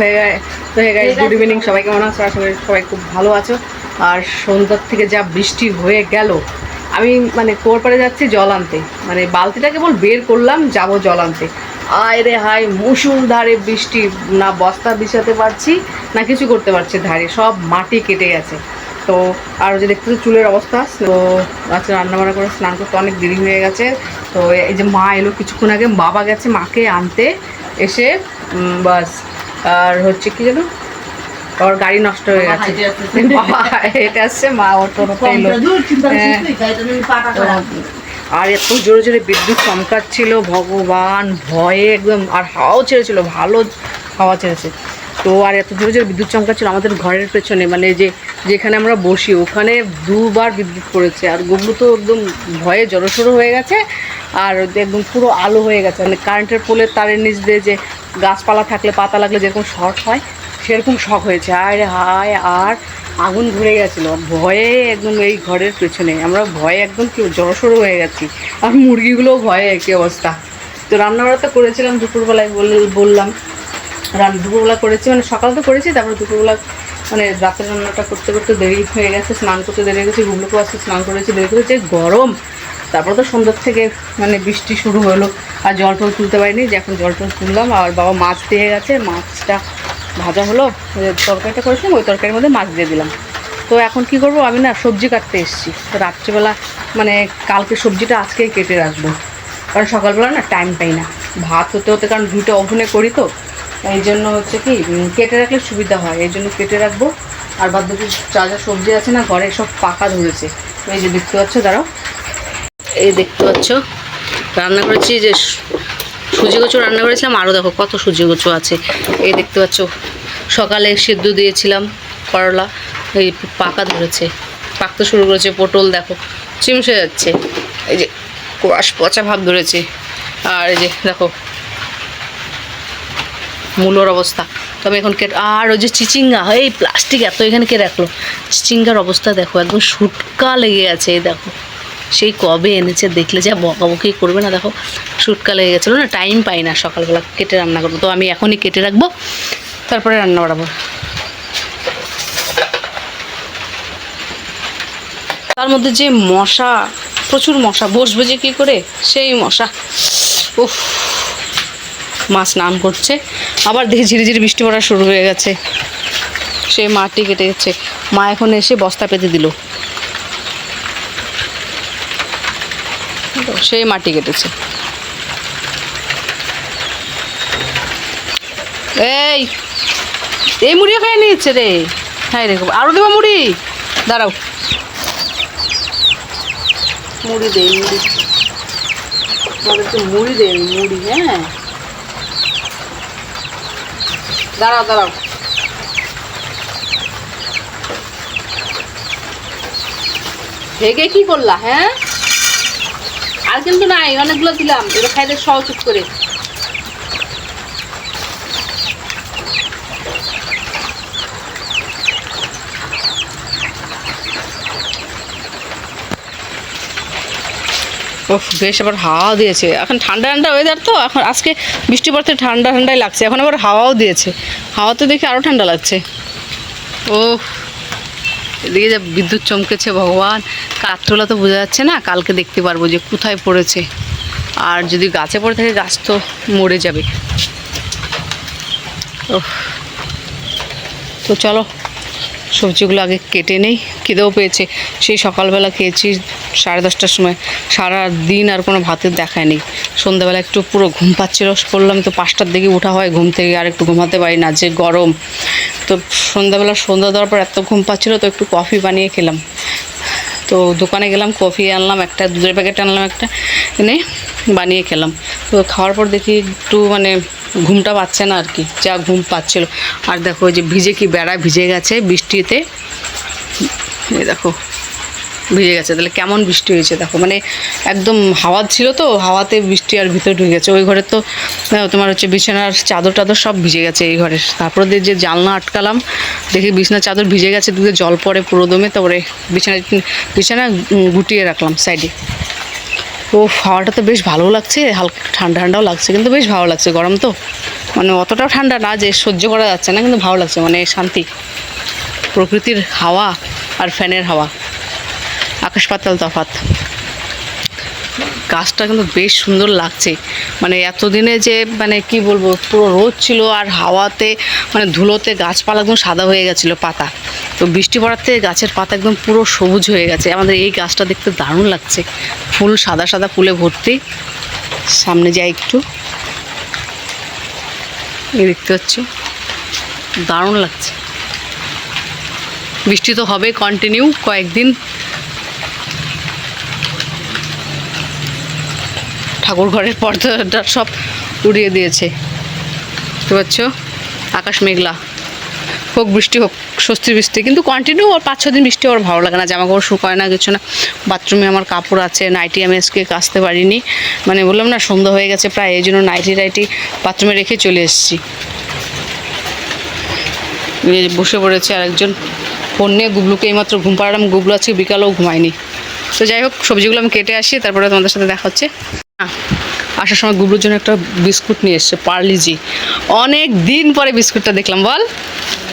হয়ে তো hey guys good evening সবাই কেমন আছো? আশা সবাই খুব ভালো আছো। আর সন্ধ্যার থেকে যা বৃষ্টি হয়ে গেল, আমি মানে কুয়োর পাড়ে যাচ্ছি জল আনতে। মানে বালতিটা কেবল বের করলাম, যাব জল আনতে। আয় রে হাই মুসুলধারে বৃষ্টি, না বস্তা বিছাতে পারছি, না কিছু করতে পারছি ধারে, সব মাটি কেটে গেছে। তো আর যে দেখতে তো চুলের অবস্থা, তো আজকে রান্নাবান্না করে স্নান করতে অনেক দেরি হয়ে গেছে। তো এই যে মা এলো কিছুক্ষণ আগে, বাবা গেছে মাকে আনতে, এসে বাস। আর হচ্ছে কি যেন? ওর গাড়ি নষ্ট হয়ে গেছে। বাবা এটা আসছে মা ওর টোটো হ্যাঁ। তো আর এত জোরে জোরে বিদ্যুৎ চমকাচ্ছিল ভগবান ভয়ে একদম আর হাওয়াও ছেড়েছিল ভালো হাওয়া ছেড়েছে। তো আর এত জোরে জোরে বিদ্যুৎ চমকাচ্ছিল আমাদের ঘরের পেছনে মানে যে যেখানে আমরা বসি, ওখানে দুবার বিদ্যুৎ পড়েছে। আর গুগলু তো একদম ভয়ে জড়সড়ো হয়ে গেছে, আর একদম পুরো আলো হয়ে গেছে। মানে কারেন্টের পোলের তারের নিচ দিয়ে যে গাছপালা থাকলে, পাতা লাগলে যেরকম শর্ট হয়, সেরকম শখ হয়েছে। আর হায়, আর আগুন ধরে গেছিল। ভয়ে একদম এই ঘরের পেছনে। আমরা ভয়ে একদম কি জড়সড়ো হয়ে গেছি। আর মুরগিগুলোও ভয়ে একই অবস্থা। তো রান্নাবাড়া তো করেছিলাম, দুপুরবেলায় বল- বললাম। রান দুপুরবেলা করেছি মানে সকাল তো করেছি, তারপর দুপুরবেলা মানে রাতের রান্নাটা করতে করতে দেরি হয়ে গেছে, স্নান করতে দেরি হয়ে গেছে গুগলুকে আসতে স্নান করেছি, দেরি করেছে গরম। তারপর তো সন্ধ্যার থেকে মানে বৃষ্টি শুরু হলো, আর জল টল তুলতে পারিনি, যে এখন জল টল তুললাম, আর বাবা মাছ দিয়ে গেছে, মাছটা ভাজা হলো তরকারিটা করেছিলাম, ওই তরকারির মধ্যে মাছ দিয়ে দিলাম। তো এখন কি করব, আমি না সবজি কাটতে এসেছি, তো রাত্রিবেলা মানে কালকে সবজিটা আজকেই কেটে রাখব, কারণ সকালবেলা না টাইম পাই না। ভাত হতে হতে, কারণ দুটো ওভেনে করি তো এই জন্য হচ্ছে কি কেটে রাখলে সুবিধা হয়। এই জন্য কেটে রাখব। আর বাদ বাকি যা যা সবজি আছে না, ঘরে সব পাকা ধরেছে। এই যে দেখতে পাচ্ছ, দাঁড়াও। এই দেখতে পাচ্ছ, রান্না করেছি যে সুজি কচু রান্না করেছিলাম। আরও দেখো কত সুজি কচু আছে। এই দেখতে পাচ্ছ, সকালে সিদ্ধ দিয়েছিলাম করলা। এই পাকা ধরেছে। পাকতে শুরু করেছে পটল, দেখো। চিমসে যাচ্ছে। এই যে কোয়াশ পচা ভাব ধরেছে। আর এই যে দেখো মূলোর অবস্থা। তবে এখন কেট আর ওই যে চিচিঙ্গা, এই প্লাস্টিক এত এখানে কে রাখল? চিচিঙ্গার অবস্থা দেখো, একদম সুটকা লেগে গেছে, এই দেখো। সেই কবে এনেছে দেখলে যা বকাবকি করবে না, দেখো। সুটকা লেগে গেছিল না টাইম পাই না সকালবেলা কেটে রান্না করব তো আমি এখনই কেটে রাখব, তারপরে রান্না বাড়াবো। তার মধ্যে যে মশা, প্রচুর মশা, বসবে যে কী করে? সেই মশা। উফ। মা স্নান করছে। আবার দেখি ঝিরি ঝিরি বৃষ্টি পড়া শুরু হয়ে গেছে। সে মাটি কেটে গেছে মা এখন এসে বস্তা পেতে দিল। সেই মাটি কেটেছে। এই এই মুড়িও খাই নিয়েছে রে। হ্যাঁ রে আরও দেবো মুড়ি। দাঁড়াও। মুড়ি দে মুড়ি। মুড়ি দে মুড়ি হ্যাঁ। দাঁড়াও দাঁড়াও। ভেগে কি করলা হ্যাঁ? আর কিন্তু নাই, অনেকগুলো দিলাম। এটা খাইতে চুপ করে। বেশ আবার হাওয়া দিয়েছে। এখন ঠান্ডা ঠান্ডা ওয়েদার তো, এখন আজকে বৃষ্টি পড়তে ঠান্ডা ঠান্ডাই লাগছে। এখন আবার হাওয়াও দিয়েছে। হাওয়াতে দেখে আরও ঠান্ডা লাগছে। ও এদিকে যা বিদ্যুৎ চমকেছে ভগবান। কাঠটোলা তো বোঝা যাচ্ছে না, কালকে দেখতে পারব যে কোথায় পড়েছে। আর যদি গাছে পড়ে থাকে, গাছ তো মরে যাবে। ওহ তো চলো। সবজিগুলো আগে কেটে নেই, খিদেও পেয়েছে। সেই সকালবেলা খেয়েছি সাড়ে দশটার সময়। সারা দিন আর কোনো ভাতের দেখায় নেই। সন্ধ্যাবেলা একটু পুরো ঘুম পাচ্ছিল, বললাম তো পাঁচটার দিকে উঠা হয়, ঘুম থেকে আর একটু ঘুমাতে পারি না, যে গরম। তো সন্ধ্যাবেলা সন্ধ্যা দেওয়ার পর এত ঘুম পাচ্ছিল, তো একটু কফি বানিয়ে খেলাম। তো দোকানে গেলাম, কফি আনলাম একটা, দুধের প্যাকেট আনলাম একটা, এনে বানিয়ে খেলাম। তো খাওয়ার পর দেখি একটু মানে ঘুমটা পাচ্ছে না আর কি, যা ঘুম পাচ্ছিল। আর দেখো যে ভিজে কি বেড়া ভিজে গেছে বৃষ্টিতে। দেখো, ভিজে গেছে। তাহলে কেমন বৃষ্টি হয়েছে দেখো। মানে একদম হাওয়া ছিল তো, হাওয়াতে বৃষ্টি আর ভিতরে ঢুকে গেছে। ওই ঘরে তো তোমার হচ্ছে বিছানার চাদর টাদর সব ভিজে গেছে এই ঘরের তারপরে যে জানলা আটকালাম, দেখি বিছানার চাদর ভিজে গেছে দুধে জল পড়ে পুরো দমে। তারপরে বিছানা বিছানা গুটিয়ে রাখলাম সাইডে। ও হাওয়াটা তো বেশ ভালো লাগছে, হালকা ঠান্ডা ঠান্ডাও লাগছে, কিন্তু বেশ ভালো লাগছে গরম তো। মানে অতটাও ঠান্ডা না যে সহ্য করা যাচ্ছে না, কিন্তু ভালো লাগছে মানে শান্তি। প্রকৃতির হাওয়া আর ফ্যানের হাওয়া। আকাশ পাতাল তফাত গাছটা কিন্তু বেশ সুন্দর লাগছে। মানে এতদিনে যে মানে কি বলব, পুরো রোদ ছিল আর হাওয়াতে মানে ধুলোতে গাছপালা একদম সাদা হয়ে গেছিল পাতা। তো বৃষ্টি থেকে গাছের পাতা একদম পুরো সবুজ হয়ে গেছে। আমাদের এই গাছটা দেখতে দারুণ লাগছে। ফুল সাদা সাদা ফুলে ভর্তি। সামনে যাই একটু। দেখতে পাচ্ছি? দারুণ লাগছে। বৃষ্টি তো হবে কন্টিনিউ কয়েকদিন। ঠাকুর ঘরের পর্দাটা সব উড়িয়ে দিয়েছে। বুঝতে পারছ আকাশ মেঘলা। হোক বৃষ্টি হোক স্বস্তি বৃষ্টি। কিন্তু কন্টিনিউ আর পাঁচ ছ দিন বৃষ্টি আমার ভালো লাগে না। জামা কাপড় শুকায় না কিছু না। বাথরুমে আমার কাপড় আছে নাইটি আমি আজকে কাচতে পারিনি। মানে বললাম না, সন্ধ্যা হয়ে গেছে প্রায়, এই জন্য নাইটি টাইটি বাথরুমে রেখে চলে এসেছি। বসে পড়েছে আরেকজন। ফোন নিয়ে গুবলুকে এইমাত্র ঘুম পাড়ালাম। গুবলু আজকে বিকালেও ঘুমায়নি। তো যাই হোক, সবজিগুলো আমি কেটে আসি, তারপরে তোমাদের সাথে দেখা হচ্ছে। আসার সময় গুবলুর জন্য একটা বিস্কুট নিয়ে এসছে, পার্লিজি। অনেক দিন পরে বিস্কুটটা দেখলাম, বল।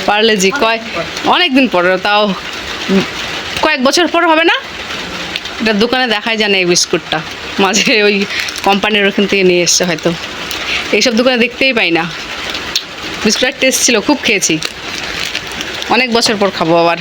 পার্লেজি, কয় অনেক দিন পরে, তাও কয়েক বছর পর হবে না? এটা দোকানে দেখাই জানে এই বিস্কুটটা। মাঝে ওই কোম্পানির ওখান থেকে নিয়ে এসছে হয়তো। এইসব দোকানে দেখতেই পাই না। বিস্কুটের টেস্ট ছিল, খুব খেয়েছি। অনেক বছর পর খাব আবার।